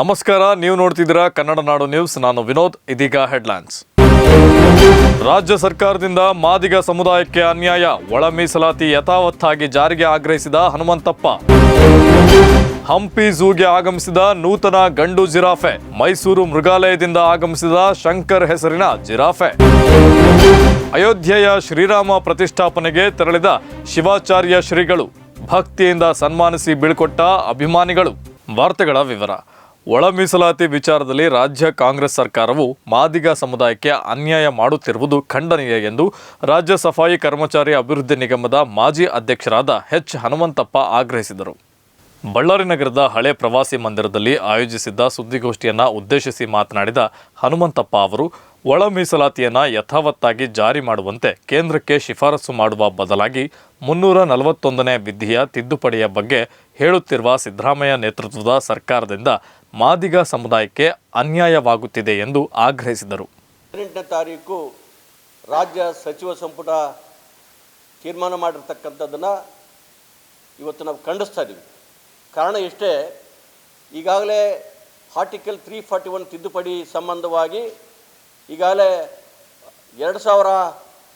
ನಮಸ್ಕಾರ, ನೀವು ನೋಡ್ತಿದ್ದೀರಾ ಕನ್ನಡ ನಾಡು ನ್ಯೂಸ್. ನಾನು ವಿನೋದ್, ಇದೀಗ ಹೆಡ್ಲೈನ್ಸ್. ರಾಜ್ಯ ಸರ್ಕಾರದಿಂದ ಮಾದಿಗ ಸಮುದಾಯಕ್ಕೆ ಅನ್ಯಾಯ, ಒಳ ಮೀಸಲಾತಿ ಯಥಾವತ್ತಾಗಿ ಜಾರಿಗೆ ಆಗ್ರಹಿಸಿದ ಹನುಮಂತಪ್ಪ. ಹಂಪಿ ಝೂಗೆ ಆಗಮಿಸಿದ ನೂತನ ಗಂಡು ಜಿರಾಫೆ, ಮೈಸೂರು ಮೃಗಾಲಯದಿಂದ ಆಗಮಿಸಿದ ಶಂಕರ್ ಹೆಸರಿನ ಜಿರಾಫೆ. ಅಯೋಧ್ಯೆಯ ಶ್ರೀರಾಮ ಪ್ರತಿಷ್ಠಾಪನೆಗೆ ತೆರಳಿದ ಶಿವಾಚಾರ್ಯ ಶ್ರೀಗಳು, ಭಕ್ತಿಯಿಂದ ಸನ್ಮಾನಿಸಿ ಬೀಳ್ಕೊಟ್ಟ ಅಭಿಮಾನಿಗಳು. ವಾರ್ತೆಗಳ ವಿವರ. ಒಳ ಮೀಸಲಾತಿ ವಿಚಾರದಲ್ಲಿ ರಾಜ್ಯ ಕಾಂಗ್ರೆಸ್ ಸರ್ಕಾರವು ಮಾದಿಗ ಸಮುದಾಯಕ್ಕೆ ಅನ್ಯಾಯ ಮಾಡುತ್ತಿರುವುದು ಖಂಡನೀಯ ಎಂದು ರಾಜ್ಯ ಸಫಾಯಿ ಕರ್ಮಚಾರಿ ಅಭಿವೃದ್ಧಿ ನಿಗಮದ ಮಾಜಿ ಅಧ್ಯಕ್ಷರಾದ ಎಚ್ ಹನುಮಂತಪ್ಪ ಆಗ್ರಹಿಸಿದರು. ಬಳ್ಳಾರಿ ನಗರದ ಹಳೆ ಪ್ರವಾಸಿ ಮಂದಿರದಲ್ಲಿ ಆಯೋಜಿಸಿದ್ದ ಸುದ್ದಿಗೋಷ್ಠಿಯನ್ನು ಉದ್ದೇಶಿಸಿ ಮಾತನಾಡಿದ ಹನುಮಂತಪ್ಪ ಅವರು, ಒಳ ಮೀಸಲಾತಿಯನ್ನು ಯಥಾವತ್ತಾಗಿ ಜಾರಿ ಮಾಡುವಂತೆ ಕೇಂದ್ರಕ್ಕೆ ಶಿಫಾರಸು ಮಾಡುವ ಬದಲಾಗಿ ಮುನ್ನೂರ ನಲವತ್ತೊಂದನೇ ವಿಧಿಯ ತಿದ್ದುಪಡಿಯ ಬಗ್ಗೆ ಹೇಳುತ್ತಿರುವ ಸಿದ್ದರಾಮಯ್ಯ ನೇತೃತ್ವದ ಸರ್ಕಾರದಿಂದ ಮಾದಿಗ ಸಮುದಾಯಕ್ಕೆ ಅನ್ಯಾಯವಾಗುತ್ತಿದೆ ಎಂದು ಆಗ್ರಹಿಸಿದರು. ಹದಿನೆಂಟನೇ ತಾರೀಕು ರಾಜ್ಯ ಸಚಿವ ಸಂಪುಟ ತೀರ್ಮಾನ ಮಾಡಿರ್ತಕ್ಕಂಥದ್ದನ್ನು ಇವತ್ತು ನಾವು ಖಂಡಿಸ್ತಾ ಇದ್ದೀವಿ. ಕಾರಣ ಇಷ್ಟೇ, ಈಗಾಗಲೇ ಆರ್ಟಿಕಲ್ ತ್ರೀ ಫಾರ್ಟಿ ಒನ್ ತಿದ್ದುಪಡಿ ಸಂಬಂಧವಾಗಿ ಈಗಾಗಲೇ ಎರಡು ಸಾವಿರ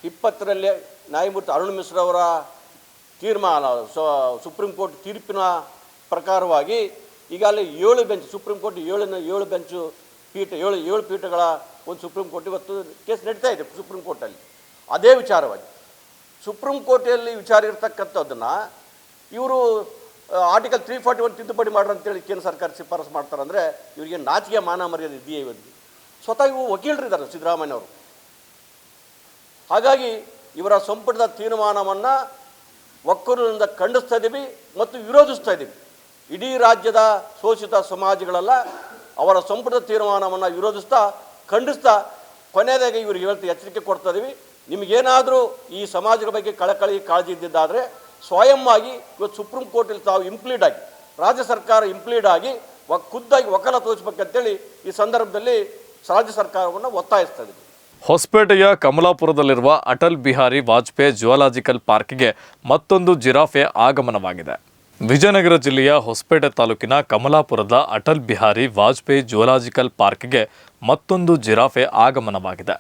ಇಪ್ಪತ್ತರಲ್ಲಿ ನ್ಯಾಯಮೂರ್ತಿ ಅರುಣ್ ಮಿಶ್ರಾ ಅವರ ತೀರ್ಮಾನ ಸುಪ್ರೀಂ ಕೋರ್ಟ್ ತೀರ್ಪಿನ ಪ್ರಕಾರವಾಗಿ ಈಗಾಗಲೇ ಏಳು ಬೆಂಚ್, ಸುಪ್ರೀಂ ಕೋರ್ಟ್ ಏಳು ಏಳು ಬೆಂಚು ಪೀಠ, ಏಳು ಏಳು ಪೀಠಗಳ ಒಂದು ಸುಪ್ರೀಂ ಕೋರ್ಟ್ ಇವತ್ತು ಕೇಸ್ ನಡೀತಾ ಇದೆ ಸುಪ್ರೀಂ ಕೋರ್ಟಲ್ಲಿ. ಅದೇ ವಿಚಾರವಾಗಿ ಸುಪ್ರೀಂ ಕೋರ್ಟಲ್ಲಿ ವಿಚಾರ ಇರ್ತಕ್ಕಂಥದ್ದನ್ನು ಇವರು ಆರ್ಟಿಕಲ್ ತ್ರೀ ಫಾರ್ಟಿ ಒನ್ ತಿದ್ದುಪಡಿ ಮಾಡ್ರಿ ಅಂತೇಳಿ ಕೇಂದ್ರ ಸರ್ಕಾರ ಶಿಫಾರಸು ಮಾಡ್ತಾರೆ ಇವರಿಗೆ ನಾಚಿಕೆ ಮಾನ ಮರ್ಯಾದೆ ಇದೆಯೇ ಇವರಿಗೆ? ಸ್ವತಃ ಇವು ವಕೀಲರಿದ್ದಾರೆ ಸಿದ್ದರಾಮಯ್ಯನವರು. ಹಾಗಾಗಿ ಇವರ ಸಂಪುಟದ ತೀರ್ಮಾನವನ್ನು ಒಕ್ಕೂರಿನಿಂದ ಖಂಡಿಸ್ತಾ ಇದ್ದೀವಿ ಮತ್ತು ವಿರೋಧಿಸ್ತಾ ಇದ್ದೀವಿ ಇಡೀ ರಾಜ್ಯದ ಶೋಷಿತ ಸಮಾಜಗಳೆಲ್ಲ, ಅವರ ಸಂಪುಟದ ತೀರ್ಮಾನವನ್ನು ವಿರೋಧಿಸ್ತಾ, ಖಂಡಿಸ್ತಾ ಕೊನೆಯದಾಗಿ ಇವರಿಗೆ ಇವತ್ತು ಎಚ್ಚರಿಕೆ ಕೊಡ್ತಾ ಇದ್ದೀವಿ ನಿಮಗೇನಾದರೂ ಈ ಸಮಾಜದ ಬಗ್ಗೆ ಕಳಕಳಿ ಕಾಳಜಿ ಇದ್ದಿದ್ದಾದರೆ ಸ್ವಯಂ ಆಗಿ ಇವತ್ತು ಸುಪ್ರೀಂ ಕೋರ್ಟಲ್ಲಿ ತಾವು ಇಂಪ್ಲೀಡ್ ಆಗಿ, ರಾಜ್ಯ ಸರ್ಕಾರ ಇಂಪ್ಲೀಡ್ ಆಗಿ ವ- ಖುದ್ದಾಗಿ ವಕಾಲ ತೋರಿಸ್ಬೇಕಂತೇಳಿ ಈ ಸಂದರ್ಭದಲ್ಲಿ ರಾಜ್ಯ ಸರ್ಕಾರವನ್ನು ಒತ್ತಾಯಿಸ್ತಾ ಇದ್ದೀವಿ. ಹೊಸಪೇಟೆಯ ಕಮಲಾಪುರದಲ್ಲಿರುವ ಅಟಲ್ ಬಿಹಾರಿ ವಾಜಪೇಯಿ ಜುವಾಲಾಜಿಕಲ್ ಪಾರ್ಕ್ಗೆ ಮತ್ತೊಂದು ಜಿರಾಫೆ ಆಗಮನವಾಗಿದೆ. ವಿಜಯನಗರ ಜಿಲ್ಲೆಯ ಹೊಸಪೇಟೆ ತಾಲೂಕಿನ ಕಮಲಾಪುರದ ಅಟಲ್ ಬಿಹಾರಿ ವಾಜಪೇಯಿ ಜುವಾಲಾಜಿಕಲ್ ಪಾರ್ಕ್ಗೆ ಮತ್ತೊಂದು ಜಿರಾಫೆ ಆಗಮನವಾಗಿದೆ.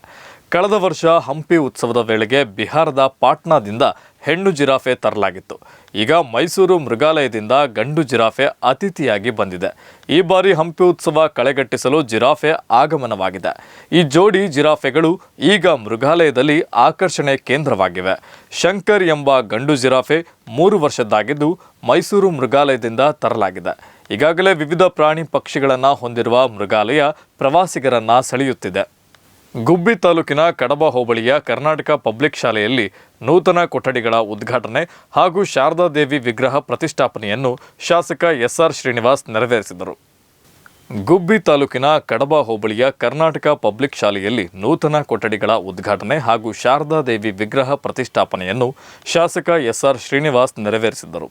ಕಳೆದ ವರ್ಷ ಹಂಪಿ ಉತ್ಸವದ ವೇಳೆಗೆ ಬಿಹಾರದ ಪಾಟ್ನಾದಿಂದ ಹೆಣ್ಣು ಜಿರಾಫೆ ತರಲಾಗಿತ್ತು. ಈಗ ಮೈಸೂರು ಮೃಗಾಲಯದಿಂದ ಗಂಡು ಜಿರಾಫೆ ಅತಿಥಿಯಾಗಿ ಬಂದಿದೆ. ಈ ಬಾರಿ ಹಂಪಿ ಉತ್ಸವ ಕಳೆಗಟ್ಟಿಸಲು ಜಿರಾಫೆ ಆಗಮನವಾಗಿದೆ. ಈ ಜೋಡಿ ಜಿರಾಫೆಗಳು ಈಗ ಮೃಗಾಲಯದಲ್ಲಿ ಆಕರ್ಷಣೆ ಕೇಂದ್ರವಾಗಿವೆ. ಶಂಕರ್ ಎಂಬ ಗಂಡು ಜಿರಾಫೆ ಮೂರು ವರ್ಷದ್ದಾಗಿದ್ದು ಮೈಸೂರು ಮೃಗಾಲಯದಿಂದ ತರಲಾಗಿದೆ. ಈಗಾಗಲೇ ವಿವಿಧ ಪ್ರಾಣಿ ಪಕ್ಷಿಗಳನ್ನು ಹೊಂದಿರುವ ಮೃಗಾಲಯ ಪ್ರವಾಸಿಗರನ್ನು ಸೆಳೆಯುತ್ತಿದೆ. ಗುಬ್ಬಿ ತಾಲೂಕಿನ ಕಡಬ ಹೋಬಳಿಯ ಕರ್ನಾಟಕ ಪಬ್ಲಿಕ್ ಶಾಲೆಯಲ್ಲಿ ನೂತನ ಕೊಠಡಿಗಳ ಉದ್ಘಾಟನೆ ಹಾಗೂ ಶಾರದಾದೇವಿ ವಿಗ್ರಹ ಪ್ರತಿಷ್ಠಾಪನೆಯನ್ನು ಶಾಸಕ ಎಸ್ಆರ್ ಶ್ರೀನಿವಾಸ್ ನೆರವೇರಿಸಿದರು. ಗುಬ್ಬಿ ತಾಲೂಕಿನ ಕಡಬ ಹೋಬಳಿಯ ಕರ್ನಾಟಕ ಪಬ್ಲಿಕ್ ಶಾಲೆಯಲ್ಲಿ ನೂತನ ಕೊಠಡಿಗಳ ಉದ್ಘಾಟನೆ ಹಾಗೂ ಶಾರದಾದೇವಿ ವಿಗ್ರಹ ಪ್ರತಿಷ್ಠಾಪನೆಯನ್ನು ಶಾಸಕ ಎಸ್ಆರ್ ಶ್ರೀನಿವಾಸ್ ನೆರವೇರಿಸಿದರು.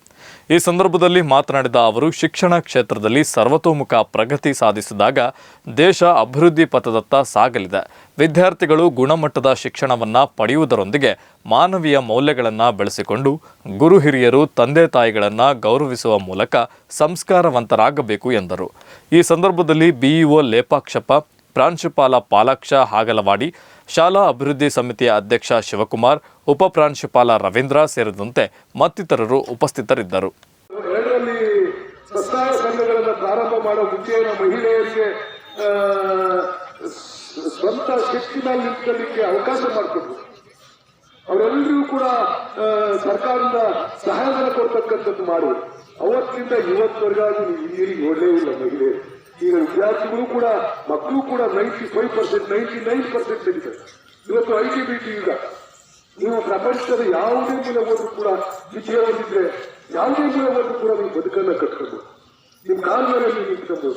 ಈ ಸಂದರ್ಭದಲ್ಲಿ ಮಾತನಾಡಿದ ಅವರು, ಶಿಕ್ಷಣ ಕ್ಷೇತ್ರದಲ್ಲಿ ಸರ್ವತೋಮುಖ ಪ್ರಗತಿ ಸಾಧಿಸಿದಾಗ ದೇಶ ಅಭಿವೃದ್ಧಿ ಪಥದತ್ತ ಸಾಗಲಿದೆ. ವಿದ್ಯಾರ್ಥಿಗಳು ಗುಣಮಟ್ಟದ ಶಿಕ್ಷಣವನ್ನ ಪಡೆಯುವುದರೊಂದಿಗೆ ಮಾನವೀಯ ಮೌಲ್ಯಗಳನ್ನು ಬೆಳೆಸಿಕೊಂಡು ಗುರು ಹಿರಿಯರು, ತಂದೆ ತಾಯಿಗಳನ್ನು ಗೌರವಿಸುವ ಮೂಲಕ ಸಂಸ್ಕಾರವಂತರಾಗಬೇಕು ಎಂದರು. ಈ ಸಂದರ್ಭದಲ್ಲಿ ಬಿಇಒ ಲೇಪಾಕ್ಷಪ್ಪ, ಪ್ರಾಂಶುಪಾಲ ಪಾಲಾಕ್ಷ ಹಾಗಲವಾಡಿ, ಶಾಲಾ ಅಭಿವೃದ್ಧಿ ಸಮಿತಿಯ ಅಧ್ಯಕ್ಷ ಶಿವಕುಮಾರ್, ಉಪ ಪ್ರಾಂಶುಪಾಲ ರವೀಂದ್ರ ಸೇರಿದಂತೆ ಮತ್ತಿತರರು ಉಪಸ್ಥಿತರಿದ್ದರು. ಪ್ರಾರಂಭ ಮುಂಚೆನ ಮಹಿಳೆಯರಿಗೆ ಸ್ವಂತ ಶಕ್ತಿ ಮೇಲೆ ನಿಂತ್ಕೊಳ್ಳಿಕ್ಕೆ ಅವಕಾಶ ಮಾಡಿಕೊಟ್ರು ಅವರೆಲ್ಲರಿಗೂ ಕೂಡ ಸರ್ಕಾರದಿಂದ ಸಹಾಯಧನ ಕೊಡ್ತಕ್ಕಂಥದ್ದು ಮಾಡಿ. ಅವತ್ತಿಂದ ಇವತ್ತವರೆಗಾದ್ರೂ ಇಲ್ಲಿ ನೋಡಲೇ ಇಲ್ಲ ಮಹಿಳೆ. ಈಗ ವಿದ್ಯಾರ್ಥಿಗಳು ಕೂಡ, ಮಕ್ಕಳು ಕೂಡ ninety five percent ninety nine percent ತೆಗಿತಾರೆ ಇವತ್ತು ಐ ಟಿ ಬಿ ಟಿ ಈಗ ನೀವು ಪ್ರಪಂಚದ ಯಾವುದೇ ಮೂಲ ಹೋದ್ರೂ ಕೂಡ ವಿಜಯ ಹೊಂದಿದ್ರೆ ಯಾವುದೇ ಮೂಲ ಹೋದ್ರೂ ಕೂಡ ನೀವು ಬದುಕನ್ನ ಕಟ್ಕೊಂಡು ನಿಮ್ಮ ಕಾಲ ಮೇಲೆ ನೀವು ನಿಂತ್ಕೊಂಡು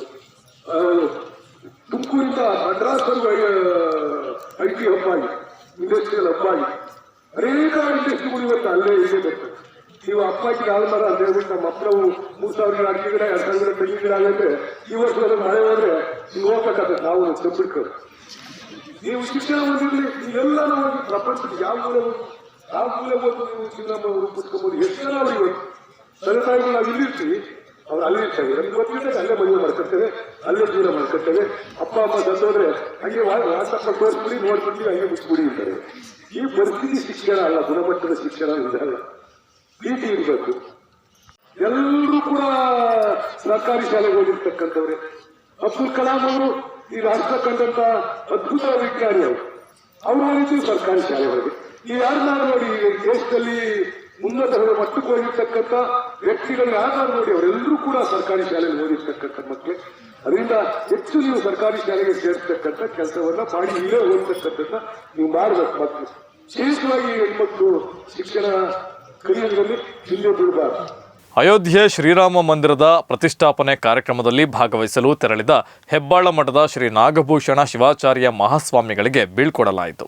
ತುಮಕೂರಿಂದ ಮದ್ರಾಸ್ವರೆಗೂ ಐ ಟಿ ಹಬ್ ಆಗಿ ಇಂಡಸ್ಟ್ರಿಯಲ್ ಹಬ್ ಆಗಿ ಅನೇಕ ಇಂಡಸ್ಟ್ರಿಗಳು ಇವತ್ತು ಅಲ್ಲೇ ಇದೆ ಬರ್ತವೆ ನೀವು ಅಪ್ಪಾಜಿ ಮರ ಅಂತ ಹೇಳ್ಬಿಟ್ಟು ನಮ್ಮ ಅಪ್ಪನವು ಮೂರ್ ಸಾವಿರ ಅಡಿಕೆ ಗಿಡ, ಎರಡು ಸಾವಿರ ಗಿಡ, ತೆಂಗಿನ ಗಿಡ ಆಗಂದ್ರೆ ಈ ವರ್ಷ ಮಳೆ ಹೋದ್ರೆ ನೀವು ಹೋಗ್ಬೇಕಾದ್ರೆ ನಾವು ತಂಬಿಟ್ಕೊಂಡು ನೀವು ಶಿಕ್ಷಣ ಹೊಂದಿರಲಿ ನೀವೆಲ್ಲರೂ ನಾವು ಪ್ರಪಂಚದ ಯಾವ ಮೂಲೆ ಯಾವ ಮೂಲೆ ಹೋಗಿ ನೀವು ಚಿನ್ನಮ್ಮ ರೂಪಿಸ್ಕೊಬೋದು. ಎಷ್ಟು ಜನ ಅವ್ರು ಇವತ್ತು? ತಂದೆ ತಾಯಿಗಳು ನಾವು ಇಲ್ಲಿರ್ತೀವಿ ಅವ್ರು ಅಲ್ಲೇ ಇರ್ತಾರೆ. ನಮ್ಗೆ ಗೊತ್ತಿದ್ದಾಗ ಅಲ್ಲೇ ಮದುವೆ ಮಾಡ್ಕೊಳ್ತೇವೆ ಅಲ್ಲೇ ದೂರ ಮಾಡ್ಕೊಡ್ತೇವೆ. ಅಪ್ಪ, ಅಮ್ಮ ಸತ್ತೋದ್ರೆ ಹಂಗೆ ವಾಟ್ಸಪ್ಪ ತೋರಿಸ್ಬಿಡಿ ನೋಡ್ಬಿಟ್ಟು ಹಂಗೆ ಮುಚ್ಚಿಬಿಡಿ ಅಂತಾರೆ. ಈ ಪರಿಸ್ಥಿತಿ ಶಿಕ್ಷಣ ಅಲ್ಲ, ಗುಣಮಟ್ಟದ ಶಿಕ್ಷಣ ಇದಲ್ಲ ಪ್ರೀತಿ ಇರಬೇಕು. ಎಲ್ಲರೂ ಕೂಡ ಸರ್ಕಾರಿ ಶಾಲೆಗೆ ಹೋಗಿರ್ತಕ್ಕಂಥವ್ರೆ. ಅಬ್ದುಲ್ ಕಲಾಂ ಅವರು ಈ ರಾಷ್ಟ್ರ ಕಂಡಂತ ಅದ್ಭುತ ವಿಜ್ಞಾನಿ ಅವರು. ಅವರು ಹೋಗಿದ್ದು ಸರ್ಕಾರಿ ಹೊರಗೆ. ಈ ಯಾರನ್ನ ನೋಡಿ ದೇಶದಲ್ಲಿ ಉನ್ನತ ಮಟ್ಟಕ್ಕೆ ಹೋಗಿರ್ತಕ್ಕಂಥ ವ್ಯಕ್ತಿಗಳನ್ನ ಆಧಾರ ನೋಡಿ ಅವರೆಲ್ಲರೂ ಕೂಡ ಸರ್ಕಾರಿ ಶಾಲೆಯಲ್ಲಿ ಓದಿರ್ತಕ್ಕಂಥ ಮಕ್ಕಳು. ಅದರಿಂದ ಹೆಚ್ಚು ನೀವು ಸರ್ಕಾರಿ ಶಾಲೆಗೆ ಸೇರ್ತಕ್ಕಂಥ ಕೆಲಸವನ್ನ ಮಾಡಿ ಇಲ್ಲೇ ಓದ್ತಕ್ಕಂಥದ್ದನ್ನ ನೀವು ಮಾಡಬೇಕು ಮಕ್ಕಳು. ವಿಶೇಷವಾಗಿ ಹೆಣ್ಮಕ್ಳು ಶಿಕ್ಷಣ ಕಲಿಯೋದ್ರಲ್ಲಿ ಹಿಂದೆ ಬಿಡಬಾರ್ದು ಅಯೋಧ್ಯೆ ಶ್ರೀರಾಮ ಮಂದಿರದ ಪ್ರತಿಷ್ಠಾಪನೆ ಕಾರ್ಯಕ್ರಮದಲ್ಲಿ ಭಾಗವಹಿಸಲು ತೆರಳಿದ ಹೆಬ್ಬಾಳ ಮಠದ ಶ್ರೀ ನಾಗಭೂಷಣ ಶಿವಾಚಾರ್ಯ ಮಹಾಸ್ವಾಮಿಗಳಿಗೆ ಬೀಳ್ಕೊಡಲಾಯಿತು.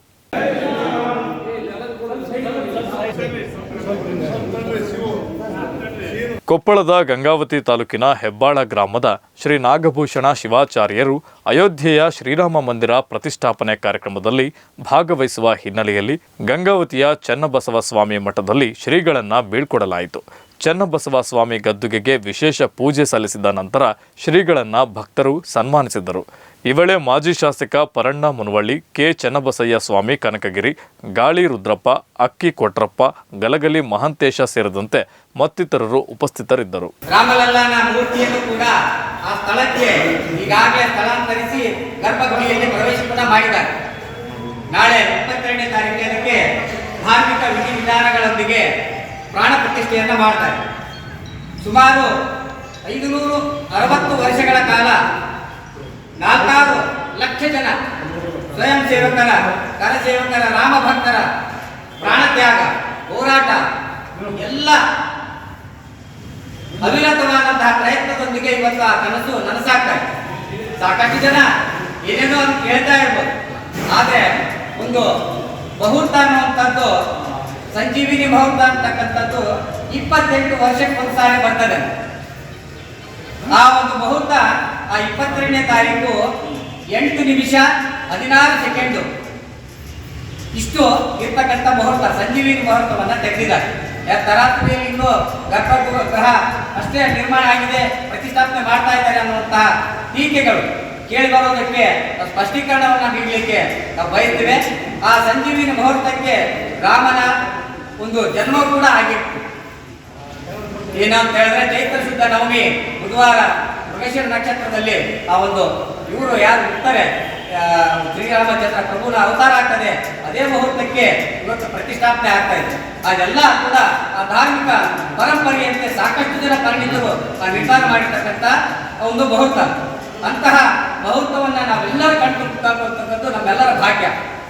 ಕೊಪ್ಪಳದ ಗಂಗಾವತಿ ತಾಲೂಕಿನ ಹೆಬ್ಬಾಳ ಗ್ರಾಮದ ಶ್ರೀ ನಾಗಭೂಷಣ ಶಿವಾಚಾರ್ಯರು ಅಯೋಧ್ಯೆಯ ಶ್ರೀರಾಮ ಮಂದಿರ ಪ್ರತಿಷ್ಠಾಪನೆ ಕಾರ್ಯಕ್ರಮದಲ್ಲಿ ಭಾಗವಹಿಸುವ ಹಿನ್ನೆಲೆಯಲ್ಲಿ ಗಂಗಾವತಿಯ ಚನ್ನಬಸವ ಸ್ವಾಮಿ ಮಠದಲ್ಲಿ ಶ್ರೀಗಳನ್ನು ಬೀಳ್ಕೊಡಲಾಯಿತು. ಚನ್ನಬಸವ ಸ್ವಾಮಿ ಗದ್ದುಗೆಗೆ ವಿಶೇಷ ಪೂಜೆ ಸಲ್ಲಿಸಿದ ನಂತರ ಶ್ರೀಗಳನ್ನ ಭಕ್ತರು ಸನ್ಮಾನಿಸಿದರು. ಈ ಮಾಜಿ ಶಾಸಕ ಪರಣ್ಣ ಮುನವಳ್ಳಿ, ಕೆ. ಚನ್ನಬಸಯ್ಯ ಸ್ವಾಮಿ, ಕನಕಗಿರಿ, ಗಾಳಿ ರುದ್ರಪ್ಪ, ಅಕ್ಕಿ ಕೊಟ್ರಪ್ಪ, ಗಲಗಲಿ ಮಹಂತೇಶ ಸೇರಿದಂತೆ ಮತ್ತಿತರರು ಉಪಸ್ಥಿತರಿದ್ದರು. ರಾಮಲಲ್ಲನ ಮೂರ್ತಿಯನ್ನು ಕೂಡ ಧಾರ್ಮಿಕ ವಿಧಿವಿಧಾನಗಳೊಂದಿಗೆ ಪ್ರಾಣ ಪ್ರತಿಷ್ಠೆಯನ್ನ ಮಾಡ್ತಾರೆ. ಸುಮಾರು ಐದುನೂರು ಅರವತ್ತು ವರ್ಷಗಳ ಕಾಲ ನಾಲ್ಕಾರು ಲಕ್ಷ ಜನ ಸ್ವಯಂ ಸೇವಕರ, ಕರಸೇವಕರ, ರಾಮ ಭಕ್ತರ ಪ್ರಾಣತ್ಯಾಗ ಹೋರಾಟ, ಎಲ್ಲ ಅವಿರತವಾದಂತಹ ಪ್ರಯತ್ನದೊಂದಿಗೆ ಇವತ್ತು ಆ ಕನಸು ನನಸಾಗ್ತಾ ಇದೆ. ಸಾಕಷ್ಟು ಜನ ಏನೇನೋ ಅಂತ ಕೇಳ್ತಾ ಇರ್ಬೋದು. ಆದರೆ ಒಂದು ಬಹುರ್ತ ಅನ್ನುವಂಥದ್ದು ಸಂಜೀವಿನಿ ಮುಹೂರ್ತ ಅಂತಕ್ಕಂಥದ್ದು ಇಪ್ಪತ್ತೆಂಟು ವರ್ಷಕ್ಕೆ ಒಂದ್ಸಾರಿ ಬರ್ತದೆ. ಆ ಒಂದು ಮುಹೂರ್ತ, ಆ ಇಪ್ಪತ್ತೆರಡನೇ ತಾರೀಕು ಎಂಟು ನಿಮಿಷ ಹದಿನಾರು ಸೆಕೆಂಡು. ಇಷ್ಟು ಇರ್ತಕ್ಕಂಥ ಮುಹೂರ್ತ, ಸಂಜೀವಿನಿ ಮುಹೂರ್ತವನ್ನ ತೆಗೆದಿದ್ದಾರೆ. ತರಾತುರಿಯಲ್ಲಿ ಇನ್ನು ಗರ್ಭಗೃಹ ಗ್ರಹ ಅಷ್ಟೇ ನಿರ್ಮಾಣ ಆಗಿದೆ, ಪ್ರತಿಷ್ಠಾಪನೆ ಮಾಡ್ತಾ ಇದ್ದಾರೆ ಅನ್ನುವಂತಹ ಟೀಕೆಗಳು ಕೇಳಿ ಬರೋದಕ್ಕೆ ಸ್ಪಷ್ಟೀಕರಣವನ್ನ ನೀಡಲಿಕ್ಕೆ ನಾವು ಬಯಸ್ತೇವೆ. ಆ ಸಂಜೀವಿನಿ ಮುಹೂರ್ತಕ್ಕೆ ರಾಮನ ಒಂದು ಜನ್ಮ ಕೂಡ ಆಗಿತ್ತು. ಏನಂತ ಹೇಳಿದ್ರೆ ಚೈತ್ರ ಶುದ್ಧ ನವಮಿ ಬುಧವಾರ ಮೃಗೇಶ್ವರ ನಕ್ಷತ್ರದಲ್ಲಿ ಆ ಒಂದು ಇವರು ಯಾರು ಇರ್ತಾರೆ ಶ್ರೀರಾಮಚಂದ್ರ ಪ್ರಭುನ ಅವತಾರ ಆಗ್ತದೆ. ಅದೇ ಮುಹೂರ್ತಕ್ಕೆ ಇವತ್ತು ಪ್ರತಿಷ್ಠಾಪನೆ ಆಗ್ತಾ ಇದೆ. ಅದೆಲ್ಲ ಕೂಡ ಆ ಧಾರ್ಮಿಕ ಪರಂಪರೆಯಂತೆ ಸಾಕಷ್ಟು ಜನ ಆ ನಿರ್ಧಾರ ಮಾಡಿರ್ತಕ್ಕಂಥ ಒಂದು ಮುಹೂರ್ತ. ಅಂತಹ ಮುಹೂರ್ತವನ್ನು ನಾವೆಲ್ಲರೂ ಕಂಡುಕೊಳ್ಳತಕ್ಕಂಥದ್ದು ನಮ್ಮೆಲ್ಲರ ಭಾಗ್ಯ.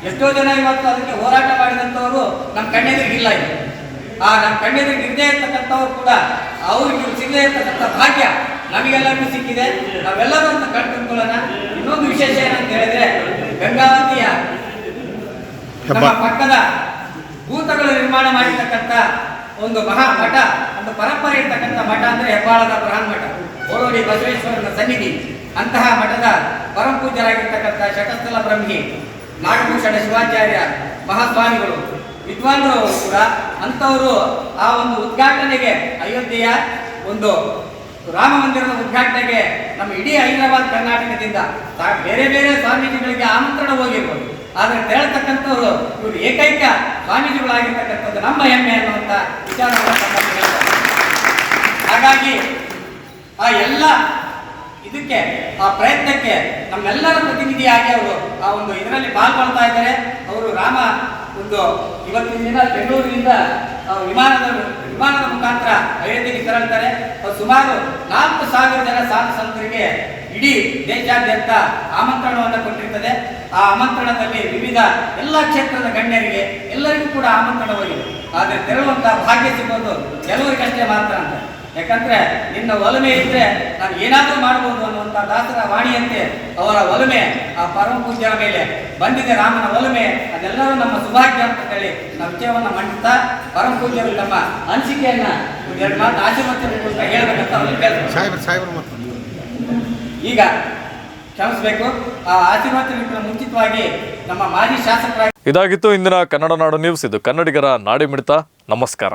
ಎಷ್ಟೋ ಜನ ಇವತ್ತು ಅದಕ್ಕೆ ಹೋರಾಟ ಕಣ್ಣೆದುರಿಗಿಲ್ಲ ಇದು. ಆ ನಮ್ಮ ಕಣ್ಣೆದುರಿಗೆ ಇದ್ದೇ ಇರ್ತಕ್ಕಂಥವ್ರು ಕೂಡ ಅವ್ರಿಗೆ ಸಿಗದೆ ಇರ್ತಕ್ಕಂಥ ಭಾಗ್ಯ ನಮಗೆಲ್ಲರಿಗೂ ಸಿಕ್ಕಿದೆ. ನಾವೆಲ್ಲರೂ ಅಂತ ಕಂಡು ತಿಳ್ಕೊಳ್ಳೋಣ ಇನ್ನೊಂದು ವಿಶೇಷ ಏನಂತ ಹೇಳಿದ್ರೆ ಗಂಗಾವತಿಯ ನಮ್ಮ ಪಕ್ಕದ ಭೂತಗಳು ನಿರ್ಮಾಣ ಮಾಡಿರ್ತಕ್ಕಂಥ ಒಂದು ಮಹಾ ಮಠ ಒಂದು ಪರಂಪರೆ ಇರ್ತಕ್ಕಂಥ ಮಠ ಅಂದ್ರೆ ಹೆಬ್ಬಾಳದ ಬೃಹನ್ ಮಠ ಓಡೋಡಿ ಬಸವೇಶ್ವರನ ಸನ್ನಿಧಿ. ಅಂತಹ ಮಠದ ಪರಂ ಪೂಜ್ಯರಾಗಿರ್ತಕ್ಕಂಥ ಶಟಸ್ಥಲ ಬ್ರಹ್ಮಿ ನಾಗಭೂಷಣ ಶಿವಾಚಾರ್ಯ ಮಹಾಸ್ವಾಮಿಗಳು. ವಿದ್ವಾಂಸರು ಕೂಡ ಅಂಥವರು ಆ ಒಂದು ಉದ್ಘಾಟನೆಗೆ ಅಯೋಧ್ಯೆಯ ಒಂದು ರಾಮ ಮಂದಿರದ ಉದ್ಘಾಟನೆಗೆ ನಮ್ಮ ಇಡೀ ಹೈದರಾಬಾದ್ ಕರ್ನಾಟಕದಿಂದ ಬೇರೆ ಬೇರೆ ಸ್ವಾಮೀಜಿಗಳಿಗೆ ಆಮಂತ್ರಣ ಹೋಗಿರ್ಬೋದು. ಆದರೆ ಹೇಳ್ತಕ್ಕಂಥವ್ರು ಇವರು ಏಕೈಕ ಸ್ವಾಮೀಜಿಗಳಾಗಿರ್ತಕ್ಕಂಥದ್ದು ನಮ್ಮ ಹೆಮ್ಮೆ ಅನ್ನುವಂಥ ವಿಚಾರವನ್ನು ಹಾಗಾಗಿ ಆ ಎಲ್ಲ ಇದಕ್ಕೆ, ಆ ಪ್ರಯತ್ನಕ್ಕೆ ನಮ್ಮೆಲ್ಲರ ಪ್ರತಿನಿಧಿಯಾಗಿ ಅವರು ಆ ಒಂದು ಇದರಲ್ಲಿ ಪಾಲ್ಗೊಳ್ತಾ ಇದ್ದಾರೆ. ಅವರು ರಾಮ ಒಂದು ಇವತ್ತಿನ ದಿನ ಬೆಂಗಳೂರಿನಿಂದ ವಿಮಾನದ ವಿಮಾನದ ಮುಖಾಂತರ ಅಯೋಧ್ಯೆಗೆ ತೆರಳ್ತಾರೆ. ಸುಮಾರು ನಾಲ್ಕು ಸಾವಿರ ಜನ ಸಾಧು ಸಂತರಿಗೆ ಇಡೀ ದೇಶಾದ್ಯಂತ ಆಮಂತ್ರಣವನ್ನು ಕೊಟ್ಟಿರ್ತದೆ. ಆ ಆಮಂತ್ರಣದಲ್ಲಿ ವಿವಿಧ ಎಲ್ಲ ಕ್ಷೇತ್ರದ ಗಣ್ಯರಿಗೆ ಎಲ್ಲರಿಗೂ ಕೂಡ ಆಮಂತ್ರಣವಾಗಿದೆ ಆದರೆ ತೆರಳುವಂತಹ ಭಾಗ್ಯ ಸಿಗೋದು ಕೆಲವರಿಗಷ್ಟೇ ಮಾತ್ರ ಅಂತ. ಯಾಕಂದ್ರೆ ನಿನ್ನ ಒಲಮೆ ಇದ್ರೆ ನಾನು ಏನಾದರೂ ಮಾಡಬಹುದು ಅನ್ನುವಂತ ದಾಸರ ವಾಣಿಯಂತೆ ಅವರ ಒಲಮೆ ಆ ಪರಮ ಪೂಜ್ಯರ ಮೇಲೆ ಬಂದಿದೆ ರಾಮನ ಒಲಮೆ ಅದೆಲ್ಲರೂ ನಮ್ಮ ಸುಭಾಗ್ಯ ಅಂತ ಹೇಳಿ ನಮ್ಮ ವಿಷಯವನ್ನ ಮಂಡಿಸ್ತಾ ಪರಮ ಪೂಜ್ಯರು ನಮ್ಮ ಅನಿಸಿಕೆಯನ್ನ ಎರಡು ಮಾತು ಆಶೀರ್ವಚನ ಹೇಳ್ಬೇಕಂತ ಈಗ ಕ್ಷಮಿಸಬೇಕು. ಆ ಆಶೀರ್ವಚನಕ್ಕಿಂತ ಮುಂಚಿತವಾಗಿ ನಮ್ಮ ಮಾಜಿ ಶಾಸಕರಾಗಿ ಇದಾಗಿತ್ತು ಇಂದಿನ ಕನ್ನಡ ನಾಡು ನ್ಯೂಸ್ ಇದು ಕನ್ನಡಿಗರ ನಾಡಿ ಮಿಡಿತ ನಮಸ್ಕಾರ.